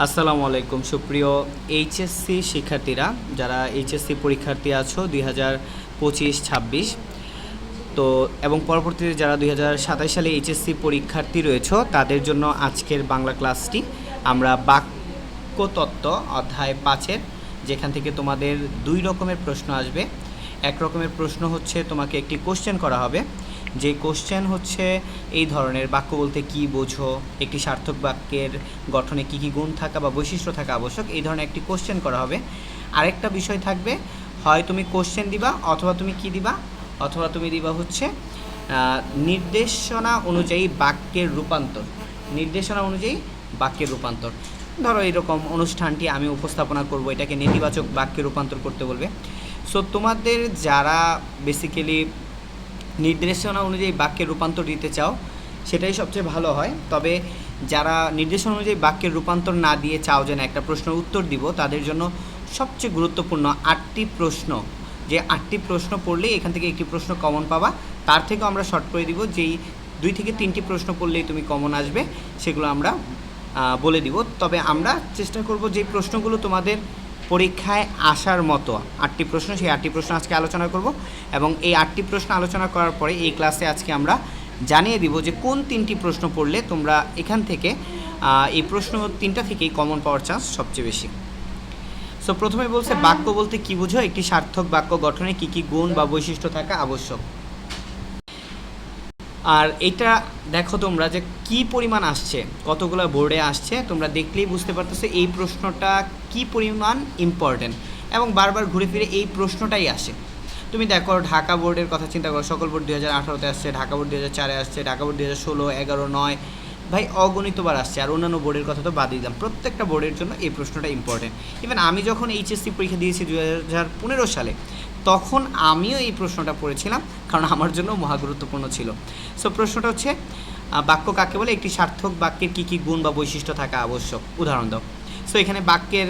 আসসালামু আলাইকুম। সুপ্রিয় এইচএসসি শিক্ষার্থীরা, যারা এইচএসসি পরীক্ষার্থী আছো দুই হাজার পঁচিশ ছাব্বিশ, তো এবং পরবর্তীতে যারা দুই হাজার সাতাশ সালে এইচএসসি পরীক্ষার্থী রয়েছে, তাদের জন্য আজকের বাংলা ক্লাসটি আমরা বাক্যতত্ত্ব অধ্যায় পাঁচের, যেখান থেকে তোমাদের দুই রকমের প্রশ্ন আসবে। এক রকমের প্রশ্ন হচ্ছে, তোমাকে একটি কোশ্চেন করা হবে। যে কোশ্চেন হচ্ছে, এই ধরনের বাক্য বলতে কি বোঝো, একটি সার্থক বাক্যের গঠনে কি কি গুণ থাকা বা বৈশিষ্ট্য থাকা আবশ্যক, এই ধরনের একটি কোশ্চেন করা হবে। আরেকটা বিষয় থাকবে, হয় তুমি কোশ্চেন দিবা অথবা তুমি কি দিবা? অথবা তুমি দিবা হচ্ছে নির্দেশনা অনুযায়ী বাক্যের রূপান্তর। নির্দেশনা অনুযায়ী বাক্যের রূপান্তর। ধরো এরকম অনুষ্ঠানটি আমি উপস্থাপনা করব, এটাকে নেতিবাচক বাক্যে রূপান্তর করতে বলবে। সো তোমাদের যারা বেসিক্যালি নির্দেশনা অনুযায়ী বাক্যের রূপান্তর দিতে চাও, সেটাই সবচেয়ে ভালো হয়। তবে যারা নির্দেশনা অনুযায়ী বাক্যের রূপান্তর না দিয়ে চাও যে না একটা প্রশ্নের উত্তর দিব, তাদের জন্য সবচেয়ে গুরুত্বপূর্ণ আটটি প্রশ্ন। যে আটটি প্রশ্ন পড়লেই এখান থেকে একটি প্রশ্ন কমন পাবা। তার থেকেও আমরা শর্ট করে দিব, যেই দুই থেকে তিনটি প্রশ্ন পড়লেই তুমি কমন আসবে, সেগুলো আমরা বলে দিব। তবে আমরা চেষ্টা করব যে প্রশ্নগুলো তোমাদের পরীক্ষায় আসার মতো আটটি প্রশ্ন, সেই আটটি প্রশ্ন আজকে আলোচনা করব এবং এই আটটি প্রশ্ন আলোচনা করার পরে এই ক্লাসে আজকে আমরা জানিয়ে দিব যে কোন তিনটি প্রশ্ন পড়লে তোমরা এখান থেকে এই প্রশ্ন তিনটা থেকেই কমন পাওয়ার চান্স সবচেয়ে বেশি। সো প্রথমে বলছে, বাক্য বলতে কি বুঝো? একটি সার্থক বাক্য গঠনে কি কি গুণ বা বৈশিষ্ট্য থাকা আবশ্যক? আর এটা দেখো তোমরা যে কি পরিমাণ আসছে, কতগুলো বোর্ডে আসছে, তোমরা দেখলেই বুঝতে পারতেছো এই প্রশ্নটা কি পরিমাণ ইম্পর্টেন্ট এবং বারবার ঘুরে ফিরে এই প্রশ্নটাই আসে। তুমি দেখো, ঢাকা বোর্ডের কথা চিন্তা করো, সকল বোর্ড দু হাজার আঠারোতে আসছে, ঢাকা বোর্ড দু হাজার চারে আসছে, ঢাকা বোর্ড দু হাজার ষোলো, এগারো, নয়, ভাই অগণিতবার আসছে, আর অন্যান্য বোর্ডের কথা তো বাদই দিলাম। প্রত্যেকটা বোর্ডের জন্য এই প্রশ্নটা ইম্পর্টেন্ট ইভেন আমি যখন এইচএসসি পরীক্ষা দিয়েছি দু হাজার পনেরো সালে, তখন আমিও এই প্রশ্নটা পড়েছিলাম, কারণ আমার জন্য মহা গুরুত্বপূর্ণ ছিল। সো প্রশ্নটা হচ্ছে বাক্য কাকে বলে? একটি সার্থক বাক্যের কী কী গুণ বা বৈশিষ্ট্য থাকা আবশ্যক? উদাহরণ দাও। সো এখানে বাক্যের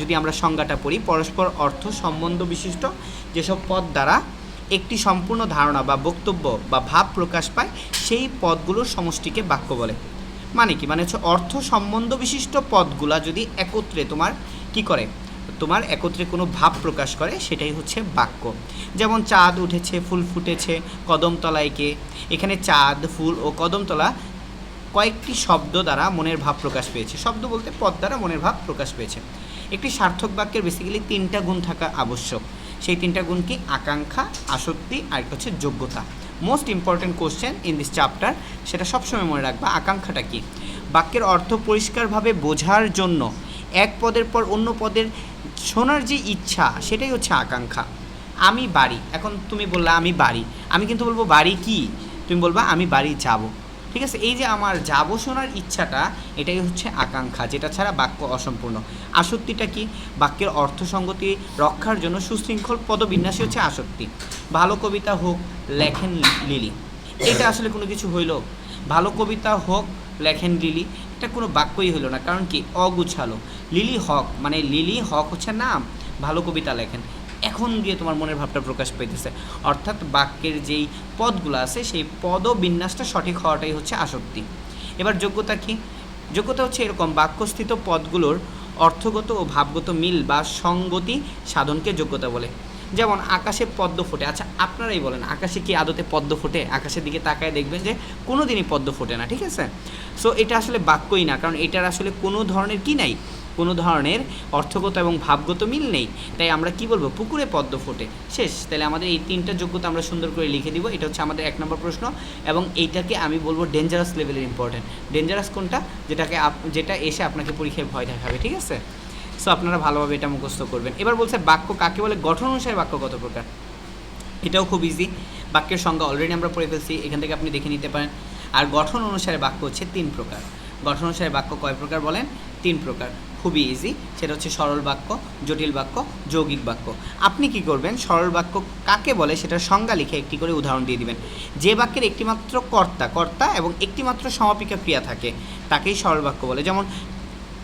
যদি আমরা সংজ্ঞাটা পড়ি, পরস্পর অর্থ সম্বন্ধ বিশিষ্ট যেসব পদ দ্বারা একটি সম্পূর্ণ ধারণা বা বক্তব্য বা ভাব প্রকাশ পায়, সেই পদগুলোর সমষ্টিকে বাক্য বলে। মানে কি? মানে হচ্ছে অর্থ সম্বন্ধ বিশিষ্ট পদগুলা যদি একত্রে তোমার কি করে? তোমার একত্রে কোনো ভাব প্রকাশ করে, সেটাই হচ্ছে বাক্য। যেমন চাঁদ উঠেছে, ফুল ফুটেছে, কদমতলায় কে? এখানে চাঁদ, ফুল ও কদমতলা কয়েকটি শব্দ দ্বারা মনের ভাব প্রকাশ পেয়েছে। শব্দ বলতে পদ দ্বারা মনের ভাব প্রকাশ পেয়েছে। একটি সার্থক বাক্যের বেসিক্যালি তিনটা গুণ থাকা আবশ্যক। সেই তিনটা গুণ কি? আকাঙ্ক্ষা, আসক্তি আর একটা হচ্ছে যোগ্যতা। Most important question in this chapter সেটা সবসময় মনে রাখবা, আকাঙ্ক্ষাটা কি? বাক্যের অর্থ পরিষ্কারভাবে বোঝার জন্য এক পদের পর অন্য পদের শোনার যে ইচ্ছা, সেটাই হচ্ছে আকাঙ্ক্ষা। আমি বাড়ি। এখন তুমি বললা, আমি বাড়ি। আমি কিন্তু বলব, বাড়ি কি? তুমি বলবা, আমি বাড়ি যাব। ঠিক আছে? এই যে আমার যাব শোনার ইচ্ছাটা, এটাই হচ্ছে আকাঙ্ক্ষা, যেটা ছাড়া বাক্য অসম্পূর্ণ। আসক্তিটা কি? বাক্যের অর্থসঙ্গতি রক্ষার জন্য সুশৃঙ্খল পদবিন্যাসই হচ্ছে আসক্তি। ভালো কবিতা হোক, লেখেন লিলি। এটা আসলে কোনো কিছু হইল। ভালো কবিতা হোক, লেখেন লিলি, এটা কোনো বাক্যই হইল না। কারণ কি? অগুছালো। লিলি হক মানে লিলি হক হচ্ছে নাম, ভালো কবিতা লেখেন। এখন গিয়ে তোমার মনের ভাবটা প্রকাশ পাইতেছে। অর্থাৎ বাক্যের যেই পদগুলো আছে, সেই পদ বিন্যাসটা সঠিক হওয়াটাই হচ্ছে আসক্তি। এবার যোগ্যতা কি? যোগ্যতা হচ্ছে এরকম বাক্যস্থিত পদগুলোর অর্থগত ও ভাবগত মিল বা সঙ্গতি সাধনকে যোগ্যতা বলে। যেমন আকাশে পদ্ম ফোটে। আচ্ছা আপনারাই বলেন, আকাশে কি আদতে পদ্ম ফোটে? আকাশের দিকে তাকায় দেখবেন যে কোনো দিনই পদ্ম ফোটে না, ঠিক আছে? সো এটা আসলে বাক্যই না, কারণ এটার আসলে কোনো ধরনের কি নাই? কোনো ধরনের অর্থগত এবং ভাবগত মিল নেই। তাই আমরা কি বলব? পুকুরে পদ্ম ফোটে। শেষ। তাহলে আমাদের এই তিনটা যোগ্যতা আমরা সুন্দর করে লিখে দিব। এটা হচ্ছে আমাদের এক নম্বর প্রশ্ন এবং এইটাকে আমি বলব ডেঞ্জারাস লেভেলের ইম্পর্টেন্ট ডেঞ্জারাস কোনটা? যেটাকে যেটা এসে আপনাকে পরীক্ষায় ভয় দেখাবে, ঠিক আছে? সো আপনারা ভালোভাবে এটা মুখস্থ করবেন। এবার বলছে বাক্য কাকে বলে? গঠন অনুসারে বাক্য কত প্রকার? এটাও খুব ইজি বাক্যের সংজ্ঞা অলরেডি আমরা পড়ে ফেলছি। এখান থেকে আপনি দেখে নিতে পারেন। আর গঠন অনুসারে বাক্য হচ্ছে তিন প্রকার। গঠন অনুসারে বাক্য কয় প্রকার বলেন? তিন প্রকার। খুবই ইজি সেটা হচ্ছে সরল বাক্য, জটিল বাক্য, যৌগিক বাক্য। আপনি কি করবেন? সরল বাক্য কাকে বলে? সেটার সংজ্ঞা লিখে একটি করে উদাহরণ দিয়ে দিবেন। যে বাক্যের একটিমাত্র কর্তা কর্তা এবং একটিমাত্র সমাপিকা ক্রিয়া থাকে, তাকেই সরল বাক্য বলে। যেমন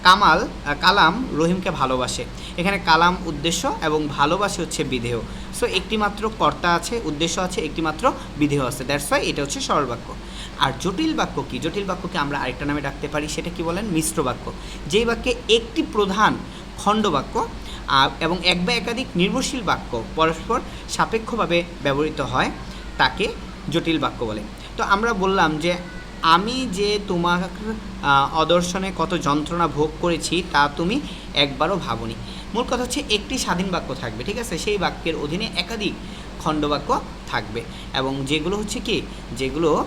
কামাল কালাম রহিমকে ভালোবাসে। এখানে কালাম উদ্দেশ্য এবং ভালোবাসে হচ্ছে বিধেয়। সো একটিমাত্র কর্তা আছে, উদ্দেশ্য আছে, একটিমাত্র বিধেয় আছে। দ্যাটস ওয়াই এটা হচ্ছে সরল বাক্য। আর জটিল বাক্য কি? জটিল বাক্যকে আমরা আরেকটা নামে ডাকতে পারি, সেটা কি বলেন? মিশ্র বাক্য। যেই বাক্যে একটি প্রধান খণ্ড বাক্য এবং এক বা একাধিক নির্ভরশীল বাক্য পরস্পর সাপেক্ষভাবে ব্যবহৃত হয়, তাকে জটিল বাক্য বলে। তো আমরা বললাম যে আমি যে তোমার অদর্শনে কত যন্ত্রণা ভোগ করেছি তা তুমি একবারও ভাবনি। মূল কথা হচ্ছে একটি স্বাধীন বাক্য থাকবে, ঠিক আছে? সেই বাক্যের অধীনে একাধিক খণ্ডবাক্য থাকবে এবং যেগুলো হচ্ছে কি? যেগুলো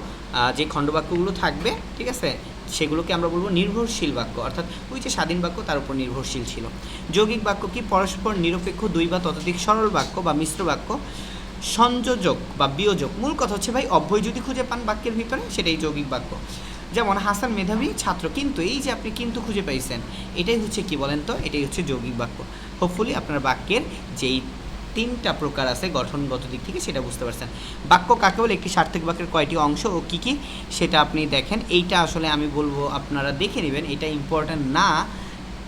যে খণ্ডবাক্যগুলো থাকবে, ঠিক আছে? সেগুলোকে আমরা বলব নির্ভরশীল বাক্য। অর্থাৎ ওই যে স্বাধীন বাক্য তার উপর নির্ভরশীল ছিল। যৌগিক বাক্য কি? পরস্পর নিরপেক্ষ দুই বা ততোধিক সরল বাক্য বা মিশ্র বাক্য সংযোজক বা বিয়োজক। মূল কথা হচ্ছে ভাই অব্যয় যদি খুঁজে পান বাক্যের ভিতরে, সেটাই যৌগিক বাক্য। যেমন, হাসান মেধাবী ছাত্র, কিন্তু এই যে আপনি কিন্তু খুঁজে পাইছেন, এটাই হচ্ছে কি বলেন তো? এটাই হচ্ছে যৌগিক বাক্য। হোপফুলি আপনার বাক্যের যেই তিনটা প্রকার আছে গঠনগত দিক থেকে, সেটা বুঝতে পারছেন। বাক্য কাকে বলে? একটি সার্থক বাক্যের কয়টি অংশ ও কী কী? সেটা আপনি দেখেন। এইটা আসলে আমি বলব, আপনারা দেখে নেবেন। এটা ইম্পর্ট্যান্ট না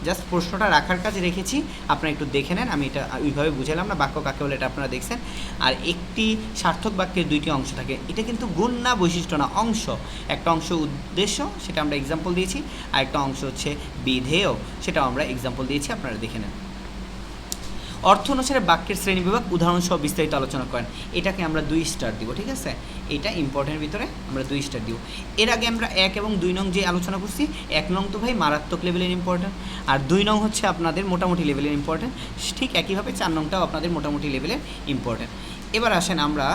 জাস্ট প্রশ্নটা রাখার কাজে রেখেছি। আপনারা একটু দেখে নেন, আমি এটা ওইভাবে বুঝালাম না, বাক্য কাকে বলে এটা আপনারা দেখছেন। আর একটি সার্থক বাক্যের দুইটি অংশ থাকে। এটা কিন্তু গুণ না বৈশিষ্ট্য না, অংশ। একটা অংশ উদ্দেশ্য, সেটা আমরা এক্সাম্পল দিয়েছি আর একটা অংশ হচ্ছে বিধেয়। সেটাও আমরা এক্সাম্পল দিয়েছি, আপনারা দেখে নেন। অর্থ অনুসারে বাক্যের শ্রেণি বিভাগ উদাহরণ সহ বিস্তারিত আলোচনা করেন। এটাকে আমরা দুই স্টার দিব, ঠিক আছে? এটা ইম্পর্টেন্ট ভিতরে, আমরা দুই স্টার দিব। এর আগে আমরা এক এবং দুই নং যে আলোচনা করছি, এক নং তো ভাই মারাত্মক লেভেলের ইম্পর্টেন্ট আর দুই নং হচ্ছে আপনাদের মোটামুটি লেভেলের ইম্পর্টেন্ট ঠিক একইভাবে চার নংটাও আপনাদের মোটামুটি লেভেলের ইম্পর্টেন্ট এবার আসেন আমরা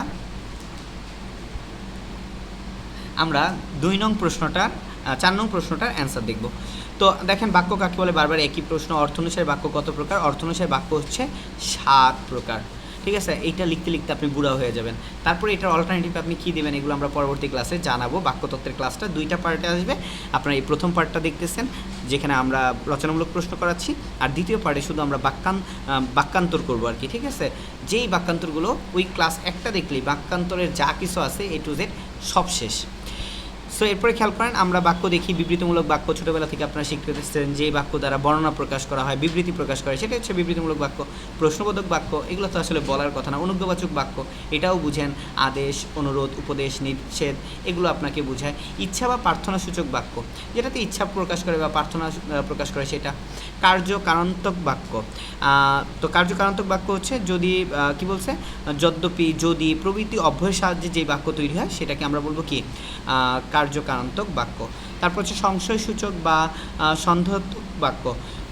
আমরা দুই নং প্রশ্নটার চার নং প্রশ্নটার অ্যান্সার দেখব। তো দেখেন বাক্য কাকে বলে? বারবার একই প্রশ্ন অর্থ অনুসারে বাক্য কত প্রকার? অর্থ অনুসারে বাক্য হচ্ছে সাত প্রকার। ঠিক আছে? এইটা লিখতে লিখতে আপনি বুড়া হয়ে যাবেন। তারপরে এটার অল্টারনেটিভ আপনি কী দেবেন এগুলো আমরা পরবর্তী ক্লাসে জানাব। বাক্যতত্ত্বের ক্লাসটা দুইটা পার্টে আসবে। আপনারা এই প্রথম পার্টটা দেখতেছেন, যেখানে আমরা রচনামূলক প্রশ্ন করাচ্ছি। আর দ্বিতীয় পার্টে শুধু আমরা বাক্যান বাক্যান্তর করব আর কি, ঠিক আছে? যেই বাক্যান্তরগুলো ওই ক্লাস একটা দেখলেই বাক্যান্তরের যা কিছু আছে এ টু জেড সব শেষ। সো এরপরে খেয়াল করেন আমরা বাক্য দেখি বিবৃতিমূলক বাক্য ছোটোবেলা থেকে আপনারা শিখতে পেরেছেন যে বাক্য দ্বারা বর্ণনা প্রকাশ করা হয় বিবৃতি প্রকাশ করে সেটা হচ্ছে বিবৃতিমূলক বাক্য প্রশ্নবোধক বাক্য এগুলো তো আসলে বলার কথা না অনুজ্ঞবাচক বাক্য এটাও বুঝেন আদেশ অনুরোধ উপদেশ নিষেধ এগুলো আপনাকে বোঝায়। ইচ্ছা বা প্রার্থনাসূচক বাক্য যেটাতে ইচ্ছা প্রকাশ করে বা প্রার্থনা প্রকাশ করে সেটা কার্যকারান্তক বাক্য। তো কার্যকারান্তক বাক্য হচ্ছে যদি কি বলছে? যদ্যপি যদি প্রভৃতি অভ্যয়ের সাহায্যে যে বাক্য তৈরি হয় সেটাকে আমরা বলব কি? আহ, কার্যকারান্তক বাক্য। তারপর হচ্ছে সংশয়সূচক বা সন্দেহাত্মক বাক্য।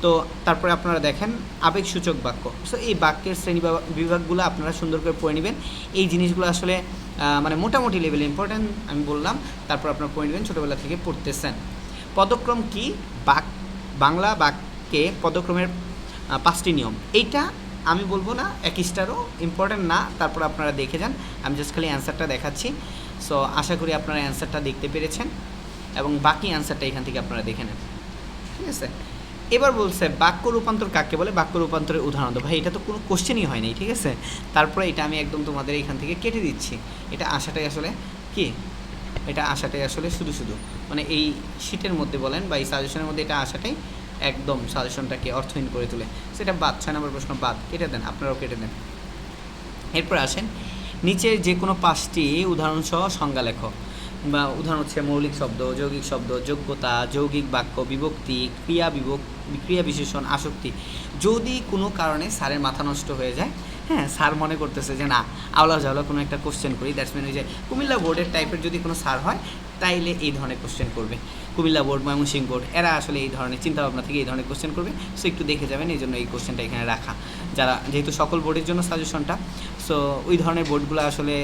তো তারপরে আপনারা দেখেন আবেগসূচক বাক্য। সো এই বাক্যের শ্রেণি বিভাগগুলো আপনারা সুন্দর করে পড়ে নেবেন। এই জিনিসগুলো আসলে মানে মোটামুটি লেভেলে ইম্পর্ট্যান্ট আমি বললাম। তারপর আপনারা পড়ে নেবেন ছোটোবেলা থেকে পড়তেছেন। পদক্রম কি? বাক, বাংলা বাক্যে পদক্রমের পাঁচটি নিয়ম। এইটা আমি বলব না, এক স্টারও ইম্পর্ট্যান্ট না, তারপর আপনারা দেখে যান। আমি জাস্ট খালি অ্যান্সারটা দেখাচ্ছি। সো আশা করি আপনারা অ্যান্সারটা দেখতে পেরেছেন এবং বাকি অ্যান্সারটা এখান থেকে আপনারা দেখে নেন। ঠিক আছে? এবার বলছে, বাক্য রূপান্তর কাকে বলে? বাক্য রূপান্তরের উদাহরণ ভাই, এটা তো কোনো কোশ্চেনই হয়নি ঠিক আছে? তারপরে এটা আমি একদম তোমাদের এখান থেকে কেটে দিচ্ছি। এটা আশাটাই আসলে কি? এটা আশাটাই আসলে শুধু শুধু। মানে এই শীটের মধ্যে বলেন বা এই সাজেশনের মধ্যে এটা আশাটাই একদম সাজেশনটাকে অর্থহীন করে তোলে। সেটা বাদ, ছয় নম্বর প্রশ্ন বাদ, কেটে দেন, আপনারাও কেটে দেন। এরপর আসেন, নিচের যে কোনো পাঁচটি উদাহরণসহ সংজ্ঞা লেখো বা উদাহরণ হচ্ছে মৌলিক শব্দ, যৌগিক শব্দ, যোগ্যতা, যৌগিক বাক্য, বিভক্তি, ক্রিয়া বিভক ক্রিয়া বিশেষণ, আসক্তি। যদি কোনো কারণে স্যারের মাথা নষ্ট হয়ে যায় হ্যাঁ স্যার মনে করতেছে যে না আওলা জাওলা কোনো একটা কোশ্চেন করি দ্যাটস মিন ওই যে কুমিল্লা বোর্ডের টাইপের যদি কোনো স্যার হয় তাইলে এই ধরনের কোশ্চেন করবে। কুমিল্লা বোর্ড, ময়মনসিংহ বোর্ড, এরা আসলে এই ধরনের চিন্তাভাবনা থেকে এই ধরনের কোশ্চেন করবে। সো একটু দেখে যাবেন এই জন্য এই কোশ্চেনটা এখানে রাখা। যারা, যেহেতু সকল বোর্ডের জন্য সাজেশনটা সো ওই ধরনের বোর্ডগুলো আসলে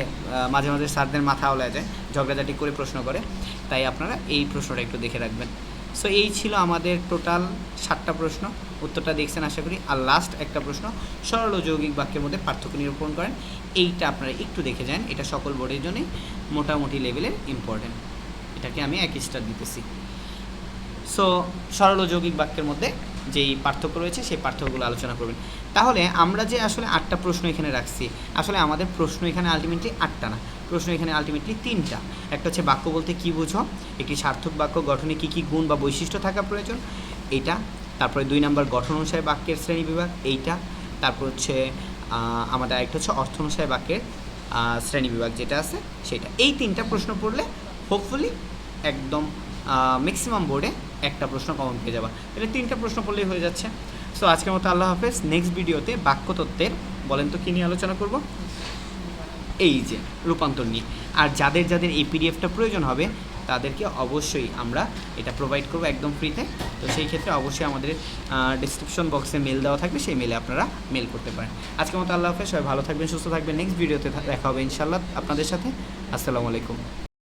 মাঝে মাঝে স্যারদের মাথা ওলায় যায়, ঝগড়াঝাটি করে প্রশ্ন করে। তাই আপনারা এই প্রশ্নটা একটু দেখে রাখবেন। সো এই ছিল আমাদের টোটাল সাতটা প্রশ্ন। উত্তরটা দেখছেন আশা করি। আর লাস্ট একটা প্রশ্ন সরল যৌগিক বাক্যের মধ্যে পার্থক্য নিরূপণ করেন। এইটা আপনারা একটু দেখে যান। এটা সকল বোর্ডের জন্যই মোটামুটি লেভেলের ইম্পর্টেন্ট এটাকে আমি এক স্টার দিতেছি। সো সরল যৌগিক বাক্যের মধ্যে যেই পার্থক্য রয়েছে, সেই পার্থক্যগুলো আলোচনা করবেন। তাহলে আমরা যে আসলে আটটা প্রশ্ন এখানে রাখছি, আসলে আমাদের প্রশ্ন এখানে আলটিমেটলি আটটা না। প্রশ্ন এখানে আলটিমেটলি তিনটা। একটা হচ্ছে বাক্য বলতে কী বুঝো, একটি সার্থক বাক্য, গঠনে কী কী গুণ বা বৈশিষ্ট্য থাকা প্রয়োজন, এইটা। তারপরে দুই নম্বর গঠন অনুসারে বাক্যের শ্রেণি বিভাগ, এইটা। তারপর হচ্ছে আমাদের আরেকটা হচ্ছে অর্থ অনুসারে বাক্যের শ্রেণি বিভাগ যেটা আছে, সেটা। এই তিনটা প্রশ্ন পড়লে হোপফুলি একদম ম্যাক্সিমাম বোর্ডে একটা প্রশ্ন কমন পেয়ে যাবা। এটা তিনটা প্রশ্ন পড়লেই হয়ে যাচ্ছে। সো আজকের মতো আল্লাহ হাফেজ। নেক্সট ভিডিওতে বাক্যতত্ত্বের বলেন তো কী নিয়ে আলোচনা করব? এই যে, রূপান্তর নিয়ে। আর যাদের যাদের এই পিডিএফটা প্রয়োজন হবে, তাদেরকে অবশ্যই আমরা এটা প্রোভাইড করব একদম ফ্রিতে তো সেই ক্ষেত্রে অবশ্যই আমাদের ডিসক্রিপশন বক্সে মেল দেওয়া থাকবে। সেই মেলে আপনারা মেল করতে পারেন। আজকের মতো আল্লাহ হাফেজ। সবাই ভালো থাকবেন, সুস্থ থাকবেন। নেক্সট ভিডিওতে দেখা হবে ইনশাল্লাহ আপনাদের সাথে। আসসালামু আলাইকুম।